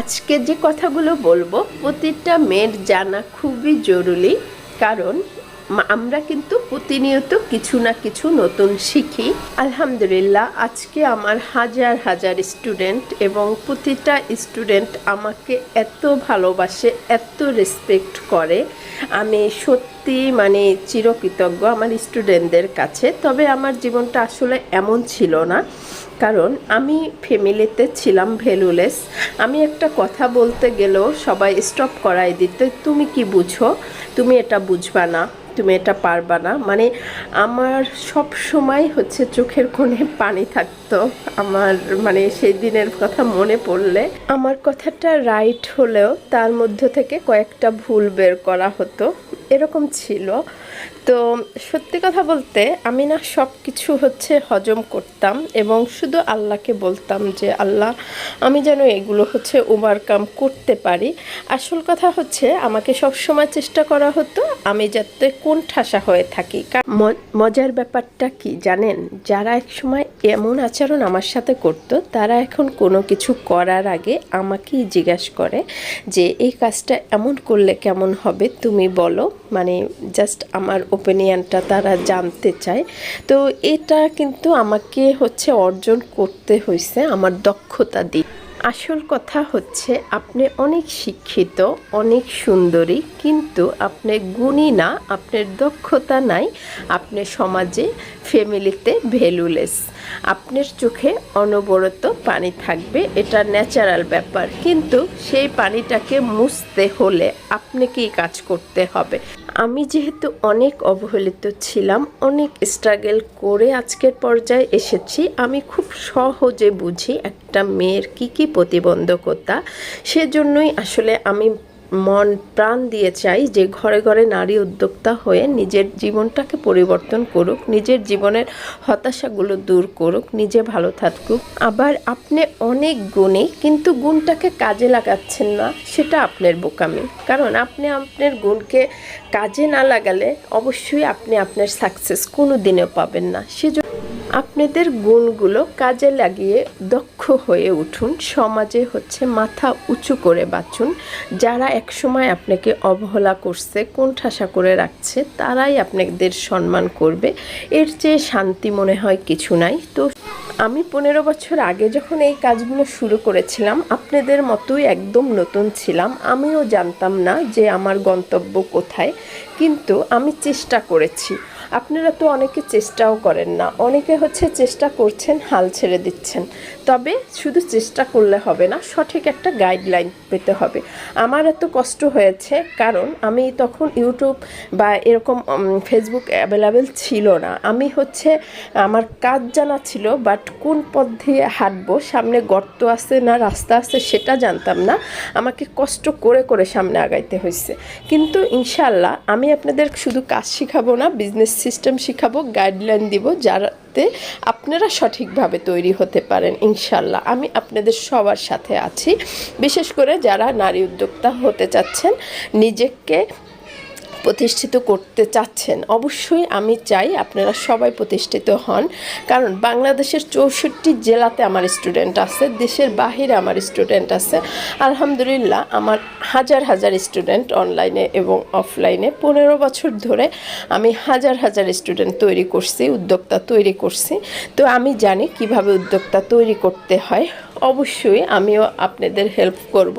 আজকে যে কথাগুলো বলব প্রতিটা মেয়ের জানা খুবই জরুরি। কারণ আমরা কিন্তু প্রতিনিয়ত কিছু না কিছু নতুন শিখি। আলহামদুলিল্লাহ, আজকে আমার হাজার হাজার স্টুডেন্ট এবং প্রতিটা স্টুডেন্ট আমাকে এত ভালোবাসে, এত রেসপেক্ট করে। আমি সত্যি মানে চিরকৃতজ্ঞ আমার স্টুডেন্টদের কাছে। তবে আমার জীবনটা আসলে এমন ছিল না, কারণ আমি ফ্যামিলিতে ছিলাম ভ্যালুলেস আমি একটা কথা বলতে গেলেও সবাই স্টপ করাই দিতে, তুমি কি বুঝো? তুমি এটা বুঝবা না। তুমি এটা পারবা না। মানে আমার সব সময় হচ্ছে চোখের কোণে পানি থাকতো। আমার মানে সেই দিনের কথা মনে পড়লে। আমার কথাটা রাইট হলেও তার মধ্য থেকে কয়েকটা ভুল বের করা হতো। এরকম ছিল। তো সত্যি কথা বলতে আমি না সব কিছু হচ্ছে হজম করতাম এবং শুধু আল্লাহকে বলতাম যে, আল্লাহ, আমি যেন এগুলো হচ্ছে ওভারকাম করতে পারি। আসল কথা হচ্ছে আমাকে সব সময় চেষ্টা করা হতো আমি যাতে কোন ঠাসা হয়ে থাকি। মজার ব্যাপারটা কি জানেন? যারা একসময় এমন আচরণ আমার সাথে করত, তারা এখন কোনো কিছু করার আগে আমাকেই জিজ্ঞাসা করে যে, এই কাজটা এমন করলে কেমন হবে? তুমি বলো। মানে জাস্ট আমার ওপিনিয়নটা তারা জানতে চায়। তো এটা কিন্তু আমাকে হচ্ছে অর্জন করতে হয়েছে আমার দক্ষতা দিয়ে আসল কথা হচ্ছে আপনি অনেক শিক্ষিত, অনেক সুন্দরী, কিন্তু আপনি গুণী না, আপনার দক্ষতা নাই, আপনি সমাজে ফ্যামিলিতে ভ্যালুলেস। আপনার চোখে অনবরত পানি থাকবে, এটা ন্যাচারাল ব্যাপার। কিন্তু সেই পানিটাকে মুছতে হলে আপনাকেই কাজ করতে হবে। আমি যেহেতু অনেক অবহেলিত ছিলাম, অনেক স্ট্রাগল করে আজকের পর্যায়ে এসেছি, আমি খুব সহজে বুঝি একটা মেয়ের কি কি প্রতিবন্ধকতা। সেজন্যই আসলে আমি মন, প্রাণ দিয়ে চাই যে ঘরে ঘরে নারী উদ্যোক্তা হয়ে নিজের জীবনটাকে পরিবর্তন করুক, নিজের জীবনের হতাশাগুলো দূর করুক, নিজে ভালো থাকুক। আবার আপনি অনেক গুণী, কিন্তু গুণটাকে কাজে লাগাচ্ছেন না, সেটা আপনার বোকামি। কারণ আপনি আপনার গুণকে কাজে না লাগালে অবশ্যই আপনি আপনার সাকসেস কোনো দিনেও পাবেন না। সেজন্য আপনাদের গুণগুলো কাজে লাগিয়ে দক্ষ হয়ে উঠুন। সমাজে হচ্ছে মাথা উঁচু করে বাঁচুন। যারা একসময় আপনাকে অবহেলা করছে, কোণঠাসা করে রাখছে, তারাই আপনাদের সম্মান করবে। এর চেয়ে শান্তি মনে হয় কিছু নাই। তো আমি পনেরো বছর আগে যখন এই কাজগুলো শুরু করেছিলাম, আপনাদের মতোই একদম নতুন ছিলাম। আমিও জানতাম না যে আমার গন্তব্য কোথায়, কিন্তু আমি চেষ্টা করেছি। আপনারা তো অনেকে চেষ্টাও করেন না। অনেকে হচ্ছে চেষ্টা করছেন, হাল ছেড়ে দিচ্ছেন। তবে শুধু চেষ্টা করলে হবে না, সঠিক একটা গাইডলাইন পেতে হবে। আমার এত কষ্ট হয়েছে, কারণ আমি তখন ইউটিউব বা এরকম ফেসবুক অ্যাভেলেবেল ছিল না। আমি হচ্ছে, আমার কাজ জানা ছিল বাট কোন পথ দিয়ে হাঁটবো, সামনে গর্ত আছে না রাস্তা আছে সেটা জানতাম না। আমাকে কষ্ট করে করে সামনে আগাইতে হয়েছে কিন্তু ইনশাল্লাহ আমি আপনাদের শুধু কাজ শিখাবো না বিজনেস সিস্টেম শিখাবো গাইডলাইন দিব যাতে আপনারা সঠিকভাবে তৈরি হতে পারেন ইনশাল্লাহ আমি আপনাদের সবার সাথে আছি। বিশেষ করে যারা নারী উদ্যোক্তা হতে চাচ্ছেন, নিজেকে প্রতিষ্ঠিত করতে চাচ্ছেন, অবশ্যই আমি চাই আপনারা সবাই প্রতিষ্ঠিত হন। কারণ বাংলাদেশের চৌষট্টি জেলাতে আমার স্টুডেন্ট আছে, দেশের বাহিরে আমার স্টুডেন্ট আছে। আলহামদুলিল্লাহ, আমার হাজার হাজার স্টুডেন্ট অনলাইনে এবং অফলাইনে পনেরো বছর ধরে আমি হাজার হাজার স্টুডেন্ট তৈরি করছি, উদ্যোক্তা তৈরি করছি। তো আমি জানি কীভাবে উদ্যোক্তা তৈরি করতে হয়। অবশ্যই আমিও আপনাদের হেল্প করব।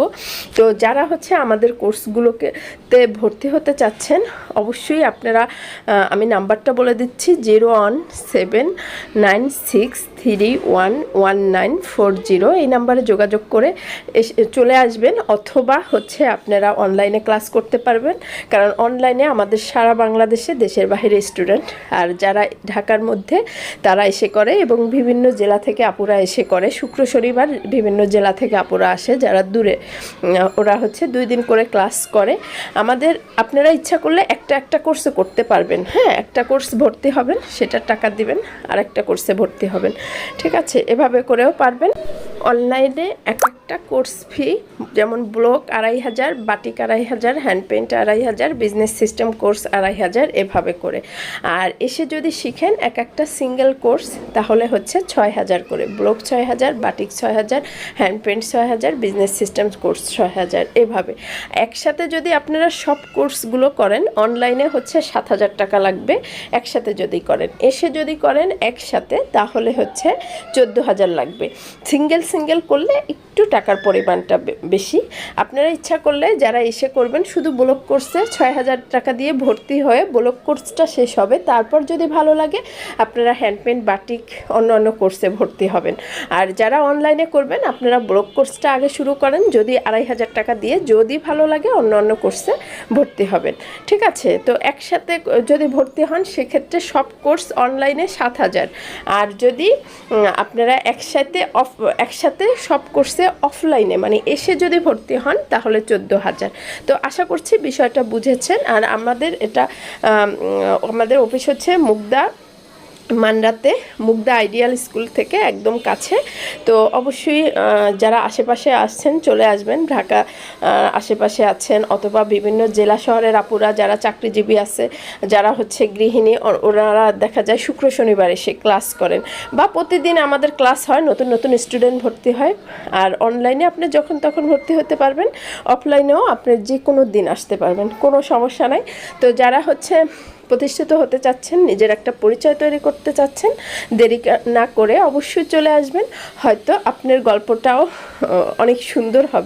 তো যারা হচ্ছে আমাদের কোর্সগুলোকে তে ভর্তি হতে চাচ্ছেন, অবশ্যই আপনারা আমি নাম্বারটা বলে দিচ্ছি zero one seven nine six three one one nine four zero এই নাম্বারে যোগাযোগ করে চলে আসবেন অথবা হচ্ছে আপনারা অনলাইনে ক্লাস করতে পারবেন। কারণ অনলাইনে আমাদের সারা বাংলাদেশে দেশের বাইরে স্টুডেন্ট আর যারা ঢাকার মধ্যে, তারা এসে করে এবং বিভিন্ন জেলা থেকে আপুরা এসে করে। শুক্র শনিবার বিভিন্ন জেলা থেকে আপুরা আসে যারা দূরে। ওরা হচ্ছে দুই দিন করে ক্লাস করে। আমাদের আপনারা ইচ্ছা করলে একটা একটা কোর্সে করতে পারবেন। হ্যাঁ একটা কোর্স ভর্তি হবেন, সেটার টাকা দিবেন আর একটা কোর্সে ভর্তি হবেন। ঠিক আছে, এভাবে করেও পারবেন। অনলাইনে এক একটা কোর্স ফি, যেমন ব্লক আড়াই হাজার, বাটিক আড়াই হাজার, হ্যান্ড পেন্ট আড়াই হাজার, বিজনেস সিস্টেম কোর্স আড়াই হাজার, এভাবে করে। আর এসে যদি শিখেন এক একটা সিঙ্গেল কোর্স, তাহলে হচ্ছে ছয় হাজার করে। ব্লক ছয় হাজার, বাটিক ছয় হাজার, হ্যান্ড পেন্ট ছয় হাজার, বিজনেস সিস্টেম কোর্স ছয় হাজার, এভাবে। একসাথে যদি আপনারা সব কোর্সগুলো করেন, অনলাইনে হচ্ছে সাত হাজার টাকা লাগবে একসাথে যদি করেন। এসে যদি করেন একসাথে, তাহলে হচ্ছে চোদ্দ হাজার লাগবে। সিঙ্গেল সিঙ্গেল করলে একটু টাকার পরিমাণটা বেশি। আপনারা ইচ্ছা করলে যারা এসে করবেন, শুধু ব্লক কোর্সে ছয় হাজার টাকা দিয়ে ভর্তি হয়ে ব্লক কোর্সটা শেষ হবে। তারপর যদি ভালো লাগে, আপনারা হ্যান্ডপেন্ট বাটিক অন্য অন্য কোর্সে ভর্তি হবেন। আর যারা অনলাইনে করবেন, আপনারা ব্লক কোর্সটা আগে শুরু করেন, যদি আড়াই হাজার টাকা দিয়ে যদি ভালো লাগে, অন্য অন্য কোর্সে ভর্তি হবেন। ঠিক আছে? তো একসাথে যদি ভর্তি হন, সেক্ষেত্রে সব কোর্স অনলাইনে সাত হাজার। আর যদি আপনারা একসাথে অফ একসাথে সব কোর্সে অফলাইনে মানে এসে যদি ভর্তি হন তাহলে চোদ্দ হাজার। তো আশা করছি বিষয়টা বুঝেছেন। আর আমাদের এটা আমাদের অফিস হচ্ছে মুগদা মান্ডাতে মুগদা আইডিয়াল স্কুল থেকে একদম কাছে। তো অবশ্যই যারা আশেপাশে আসছেন, চলে আসবেন। ঢাকা আশেপাশে আছেন অথবা বিভিন্ন জেলা শহরের আপুরা, যারা চাকরিজীবী আছে, যারা হচ্ছে গৃহিণী ওনারা দেখা যায় শুক্র শনিবার এসে ক্লাস করেন বা প্রতিদিন আমাদের ক্লাস হয়, নতুন নতুন স্টুডেন্ট ভর্তি হয়। আর অনলাইনে আপনি যখন তখন ভর্তি হতে পারবেন, অফলাইনেও আপনি যে কোনো দিন আসতে পারবেন, কোনো সমস্যা নাই। তো যারা হচ্ছে প্রতিষ্ঠিত হতে চাচ্ছেন, নিজের একটা পরিচয় তৈরি করতে চাচ্ছেন, দেরি না করে অবশ্যই চলে আসবেন। হয়তো আপনার গল্পটাও অনেক সুন্দর হবে।